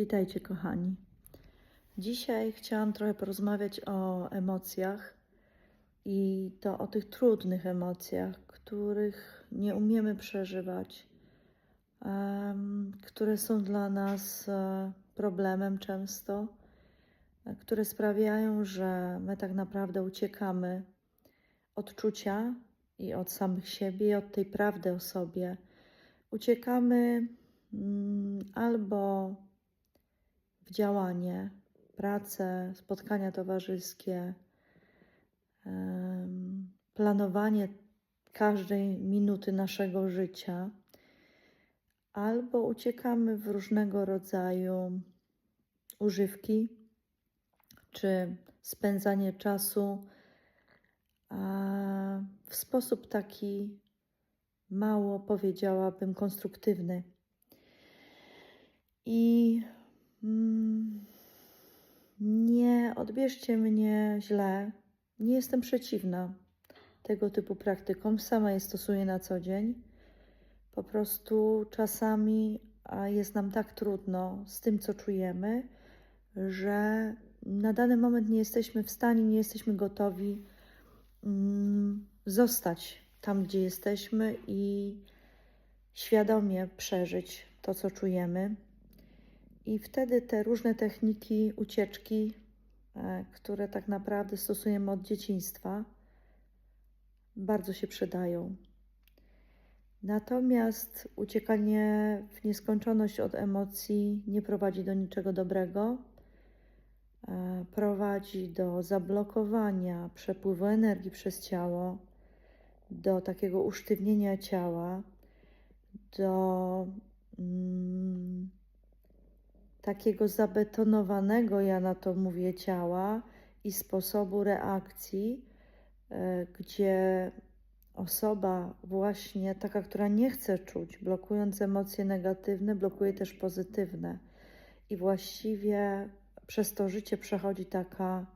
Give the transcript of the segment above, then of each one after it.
Witajcie, kochani. Dzisiaj chciałam trochę porozmawiać o emocjach i to o tych trudnych emocjach, których nie umiemy przeżywać, które są dla nas e, problemem często, e, które sprawiają, że my tak naprawdę uciekamy od czucia i od samych siebie, i od tej prawdy o sobie. Uciekamy mm, albo działanie, pracę, spotkania towarzyskie, planowanie każdej minuty naszego życia, albo uciekamy w różnego rodzaju używki, czy spędzanie czasu w sposób taki mało powiedziałabym konstruktywny. I nie odbierzcie mnie źle, nie jestem przeciwna tego typu praktykom, sama je stosuję na co dzień. Po prostu czasami jest nam tak trudno z tym, co czujemy, że na dany moment nie jesteśmy w stanie, nie jesteśmy gotowi mm, zostać tam, gdzie jesteśmy i świadomie przeżyć to, co czujemy. I wtedy te różne techniki ucieczki, e, które tak naprawdę stosujemy od dzieciństwa, bardzo się przydają. Natomiast uciekanie w nieskończoność od emocji nie prowadzi do niczego dobrego. E, Prowadzi do zablokowania przepływu energii przez ciało, do takiego usztywnienia ciała, do mm, takiego zabetonowanego, ja na to mówię, ciała i sposobu reakcji, e, gdzie osoba właśnie taka, która nie chce czuć, blokując emocje negatywne, blokuje też pozytywne. I właściwie przez to życie przechodzi taka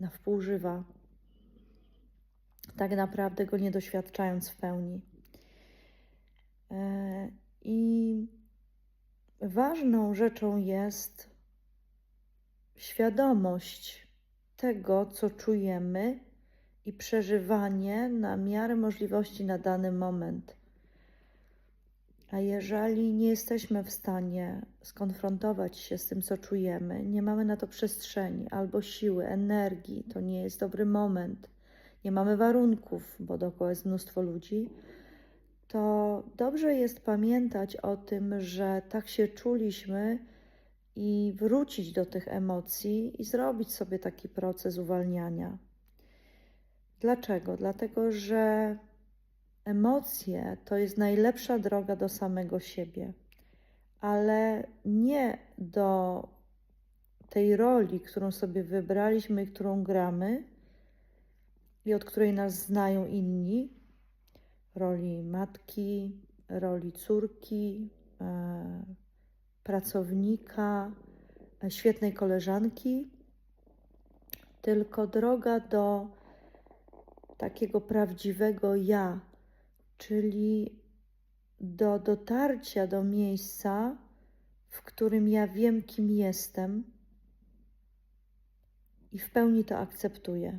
na wpół żywa, tak naprawdę go nie doświadczając w pełni. E, I ważną rzeczą jest świadomość tego, co czujemy i przeżywanie na miarę możliwości na dany moment. A jeżeli nie jesteśmy w stanie skonfrontować się z tym, co czujemy, nie mamy na to przestrzeni albo siły, energii, to nie jest dobry moment, nie mamy warunków, bo dookoła jest mnóstwo ludzi, to dobrze jest pamiętać o tym, że tak się czuliśmy i wrócić do tych emocji i zrobić sobie taki proces uwalniania. Dlaczego? Dlatego, że emocje to jest najlepsza droga do samego siebie, ale nie do tej roli, którą sobie wybraliśmy i którą gramy i od której nas znają inni, roli matki, roli córki, e, pracownika, e, świetnej koleżanki, tylko droga do takiego prawdziwego ja, czyli do dotarcia do miejsca, w którym ja wiem, kim jestem i w pełni to akceptuję.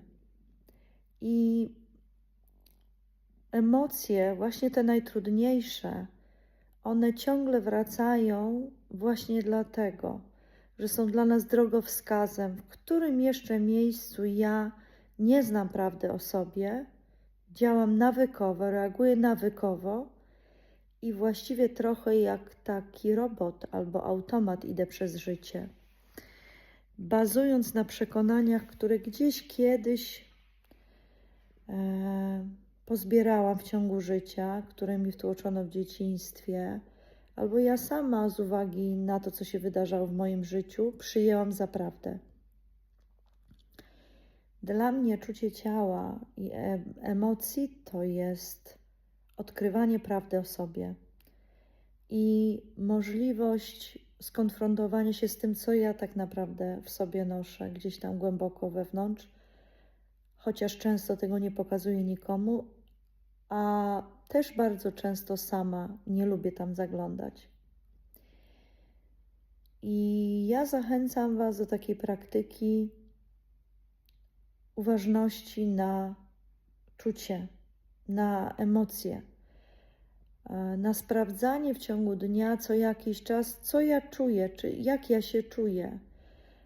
I emocje, właśnie te najtrudniejsze, one ciągle wracają właśnie dlatego, że są dla nas drogowskazem, w którym jeszcze miejscu ja nie znam prawdy o sobie, działam nawykowo, reaguję nawykowo i właściwie trochę jak taki robot albo automat idę przez życie, bazując na przekonaniach, które gdzieś kiedyś e, pozbierałam w ciągu życia, które mi wtłoczono w dzieciństwie, albo ja sama z uwagi na to, co się wydarzało w moim życiu, przyjęłam za prawdę. Dla mnie czucie ciała i e emocji to jest odkrywanie prawdy o sobie i możliwość skonfrontowania się z tym, co ja tak naprawdę w sobie noszę, gdzieś tam głęboko wewnątrz, chociaż często tego nie pokazuję nikomu, a też bardzo często sama nie lubię tam zaglądać. I ja zachęcam Was do takiej praktyki uważności na czucie, na emocje, e, na sprawdzanie w ciągu dnia co jakiś czas, co ja czuję, czy jak ja się czuję.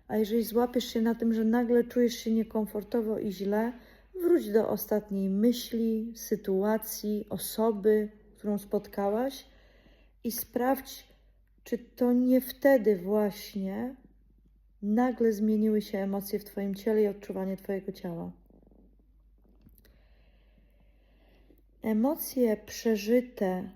A jeżeli złapiesz się na tym, że nagle czujesz się niekomfortowo i źle, wróć do ostatniej myśli, sytuacji, osoby, którą spotkałaś i sprawdź, czy to nie wtedy właśnie nagle zmieniły się emocje w Twoim ciele i odczuwanie Twojego ciała. Emocje przeżyte,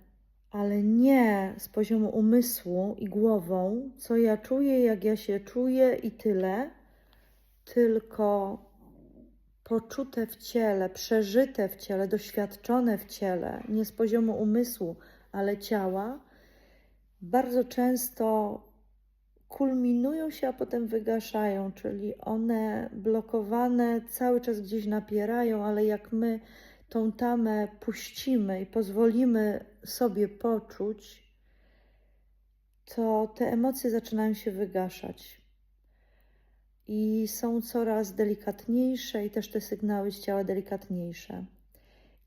ale nie z poziomu umysłu i głową, co ja czuję, jak ja się czuję i tyle, tylko poczute w ciele, przeżyte w ciele, doświadczone w ciele, nie z poziomu umysłu, ale ciała, bardzo często kulminują się, a potem wygaszają, czyli one blokowane cały czas gdzieś napierają, ale jak my tą tamę puścimy i pozwolimy sobie poczuć, to te emocje zaczynają się wygaszać. I są coraz delikatniejsze, i też te sygnały z ciała delikatniejsze.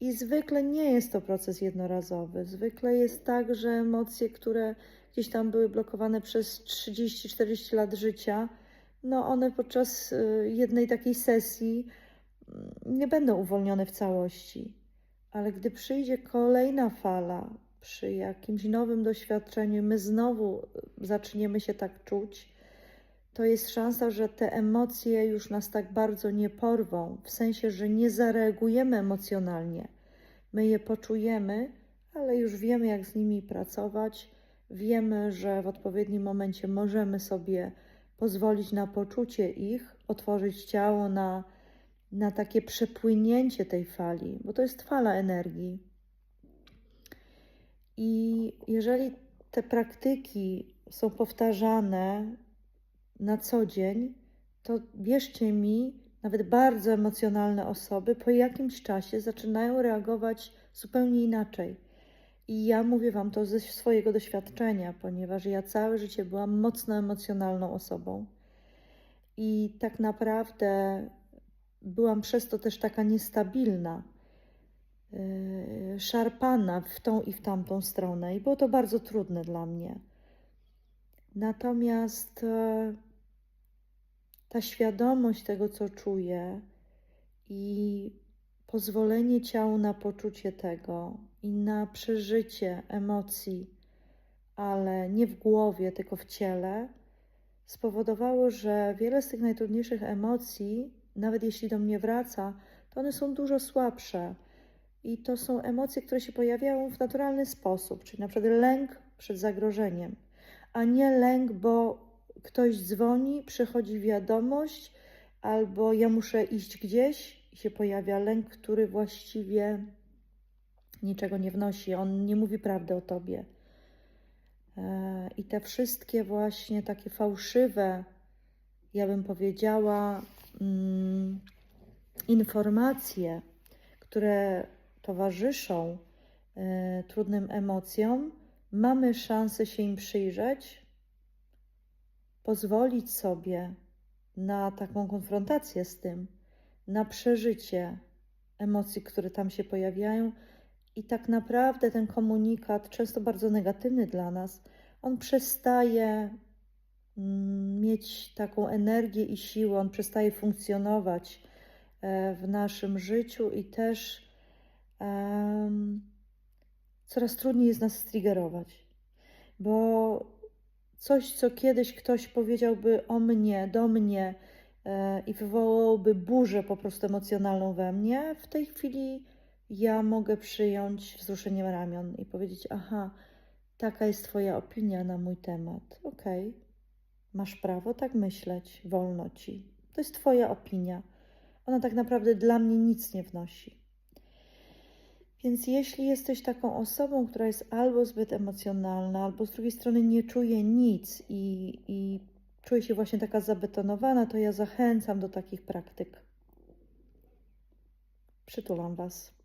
I zwykle nie jest to proces jednorazowy. Zwykle jest tak, że emocje, które gdzieś tam były blokowane przez 30-40 lat życia, no one podczas y, jednej takiej sesji mm, nie będą uwolnione w całości. Ale gdy przyjdzie kolejna fala, przy jakimś nowym doświadczeniu, my znowu y, zaczniemy się tak czuć, to jest szansa, że te emocje już nas tak bardzo nie porwą, w sensie, że nie zareagujemy emocjonalnie. My je poczujemy, ale już wiemy, jak z nimi pracować. Wiemy, że w odpowiednim momencie możemy sobie pozwolić na poczucie ich, otworzyć ciało na, na takie przepłynięcie tej fali, bo to jest fala energii. I jeżeli te praktyki są powtarzane na co dzień, to wierzcie mi, nawet bardzo emocjonalne osoby po jakimś czasie zaczynają reagować zupełnie inaczej. I ja mówię Wam to ze swojego doświadczenia, ponieważ ja całe życie byłam mocno emocjonalną osobą. I tak naprawdę byłam przez to też taka niestabilna, yy, szarpana w tą i w tamtą stronę, i było to bardzo trudne dla mnie. Natomiast e, ta świadomość tego, co czuję i pozwolenie ciału na poczucie tego i na przeżycie emocji, ale nie w głowie, tylko w ciele, spowodowało, że wiele z tych najtrudniejszych emocji, nawet jeśli do mnie wraca, to one są dużo słabsze. I to są emocje, które się pojawiają w naturalny sposób, czyli na przykład lęk przed zagrożeniem, a nie lęk, bo ktoś dzwoni, przychodzi wiadomość, albo ja muszę iść gdzieś i się pojawia lęk, który właściwie niczego nie wnosi. On nie mówi prawdy o tobie. E, I te wszystkie właśnie takie fałszywe, ja bym powiedziała, mm, informacje, które towarzyszą e, trudnym emocjom, mamy szansę się im przyjrzeć, pozwolić sobie na taką konfrontację z tym, na przeżycie emocji, które tam się pojawiają. I tak naprawdę ten komunikat, często bardzo negatywny dla nas, on przestaje mm, mieć taką energię i siłę, on przestaje funkcjonować e, w naszym życiu i też um, coraz trudniej jest nas striggerować, bo coś, co kiedyś ktoś powiedziałby o mnie, do mnie e, i wywołałby burzę po prostu emocjonalną we mnie, w tej chwili ja mogę przyjąć wzruszeniem ramion i powiedzieć: Aha, taka jest Twoja opinia na mój temat. Okej, okay. masz prawo tak myśleć, wolno ci. To jest Twoja opinia. Ona tak naprawdę dla mnie nic nie wnosi. Więc jeśli jesteś taką osobą, która jest albo zbyt emocjonalna, albo z drugiej strony nie czuje nic i, i czuje się właśnie taka zabetonowana, to ja zachęcam do takich praktyk. Przytulam Was.